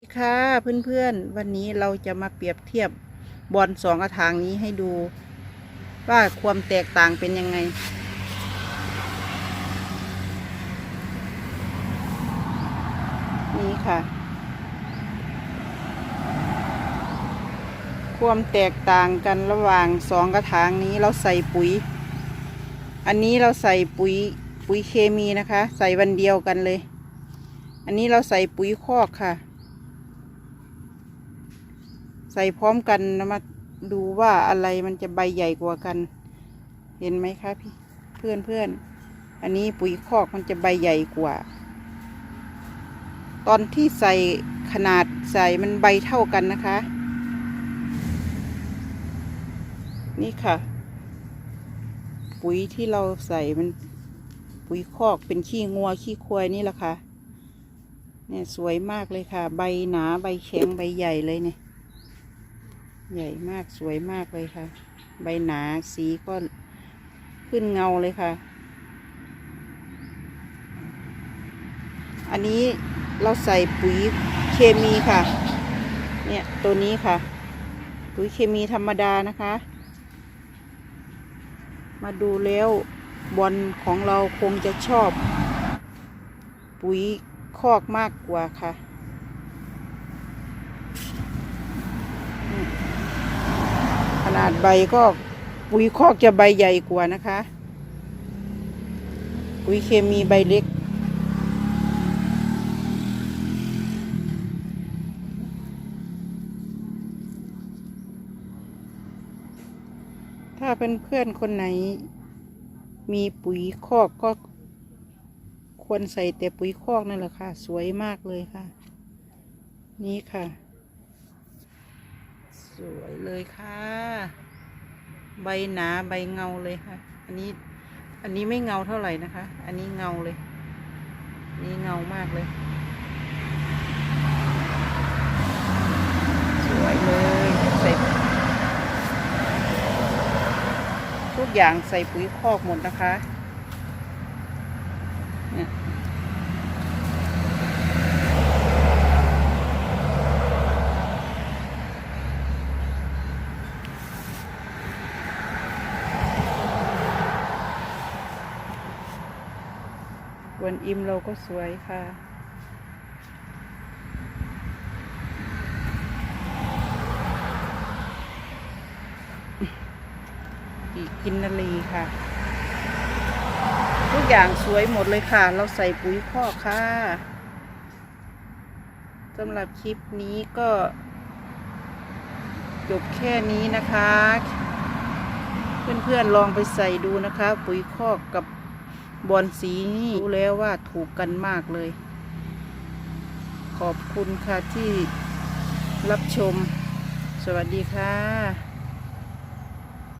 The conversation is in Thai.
สวัสดีค่ะเพื่อนๆ วันนี้เราจะมาเปรียบเทียบบอลสองกระถางนี้ให้ดู ว่าความแตกต่างเป็นยังไง นี่ค่ะ ความแตกต่างกันระหว่างสองกระถางนี้เราใส่ปุ๋ย อันนี้เราใส่ปุ๋ยปุ๋ยเคมีนะคะ ใส่วันเดียวกันเลย อันนี้เราใส่ปุ๋ยคอกค่ะ ใส่พร้อมกันนะมาดูว่าอะไรมันจะใบใหญ่กว่ากัน เห็นไหมคะพี่เพื่อนเพื่อนอันนี้ปุ๋ยคอกมันจะใบใหญ่กว่า ตอนที่ใส่ขนาดใส่มันใบเท่ากันนะคะ นี่ค่ะ ปุ๋ยที่เราใส่มันปุ๋ยคอกเป็นขี้งัวขี้ควายนี่แหละค่ะเนี่ยสวยมากเลยค่ะ ใบหนาใบแข็งใบใหญ่เลยเนี่ย ใหญ่มากสวยมากเลยค่ะ ใบหนาสีก็ขึ้นเงาเลยค่ะ อันนี้เราใส่ปุ๋ยเคมีค่ะ เนี่ยตัวนี้ค่ะ ปุ๋ยเคมีธรรมดานะคะ มาดูแล้วบอลของเราคงจะชอบ ปุ๋ยคอกมากกว่าค่ะ นาดใบก็ปุ๋ยคอกจะใบใหญ่กว่านะคะ ปุ๋ยเคมีใบเล็ก ถ้าเป็นเพื่อนคนไหน มีปุ๋ยคอกก็ควรใส่แต่ปุ๋ยคอกนั่นแหละค่ะ สวยมากเลยค่ะ นี่ค่ะ สวยเลยค่ะ ใบหนาใบเงาเลยค่ะ อันนี้ อันนี้ไม่เงาเท่าไหร่นะคะ อันนี้เงาเลย นี่เงามากเลย สวยเลยใส่ทุกอย่างใส่ปุ๋ยคอกหมดนะคะ กวนอิมเราก็สวยค่ะอีกกินนาลีค่ะ ทุกอย่างสวยหมดเลยค่ะ เราใส่ปุ๋ยคอกค่ะสำหรับคลิปนี้ก็ จบแค่นี้นะคะ เพื่อนๆลองไปใส่ดูนะคะ ปุ๋ยคอกกับ บอลสีนี่รู้แล้วว่าถูกกันมากเลย ขอบคุณค่ะที่รับชม สวัสดีค่ะ